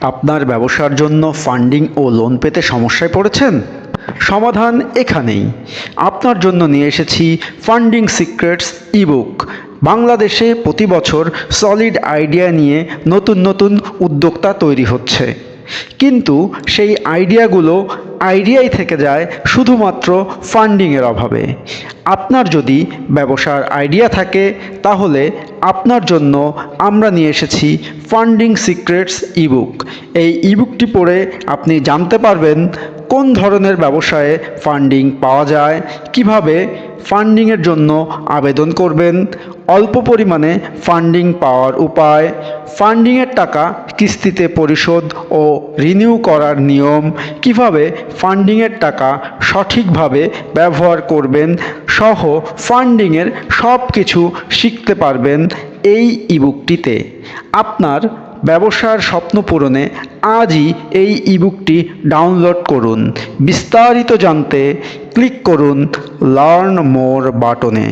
আপনার ব্যবসার জন্য ফান্ডিং ও লোন পেতে সমস্যায় পড়েছেন? সমাধান এখানেই। আপনার জন্য নিয়ে এসেছি ফান্ডিং সিক্রেটস ইবুক বাংলাদেশে প্রতি বছর সলিড আইডিয়া নিয়ে নতুন নতুন উদ্যোক্তা তৈরি হচ্ছে। কিন্তু সেই আইডিয়াগুলো আইডিয়াই থেকে যায় শুধুমাত্র ফান্ডিংয়ের অভাবে। আপনার যদি ব্যবসার আইডিয়া থাকে, তাহলে আপনার জন্য আমরা নিয়ে এসেছি ফান্ডিং সিক্রেটস ইবুক। এই ইবুকটি পড়ে আপনি জানতে পারবেন কোন ধরনের ব্যবসায়ে ফান্ডিং পাওয়া যায়? কীভাবে ফান্ডিংয়ের জন্য আবেদন করবেন? অল্প পরিমাণে ফান্ডিং পাওয়ার উপায়? ফান্ডিংয়ের টাকা কিস্তিতে পরিশোধ ও রিনিউ করার নিয়ম? কীভাবে ফান্ডিংয়ের টাকা সঠিকভাবে ব্যবহার করবেন? সহ ফান্ডিংয়ের সব কিছু শিখতে পারবেন এই ইবুকটিতে আপনার ব্যবসার স্বপ্ন পূরণে আজই এই ইবুকটি ডাউনলোড করুন। বিস্তারিত জানতে ক্লিক করুন লার্ন মোর বাটনে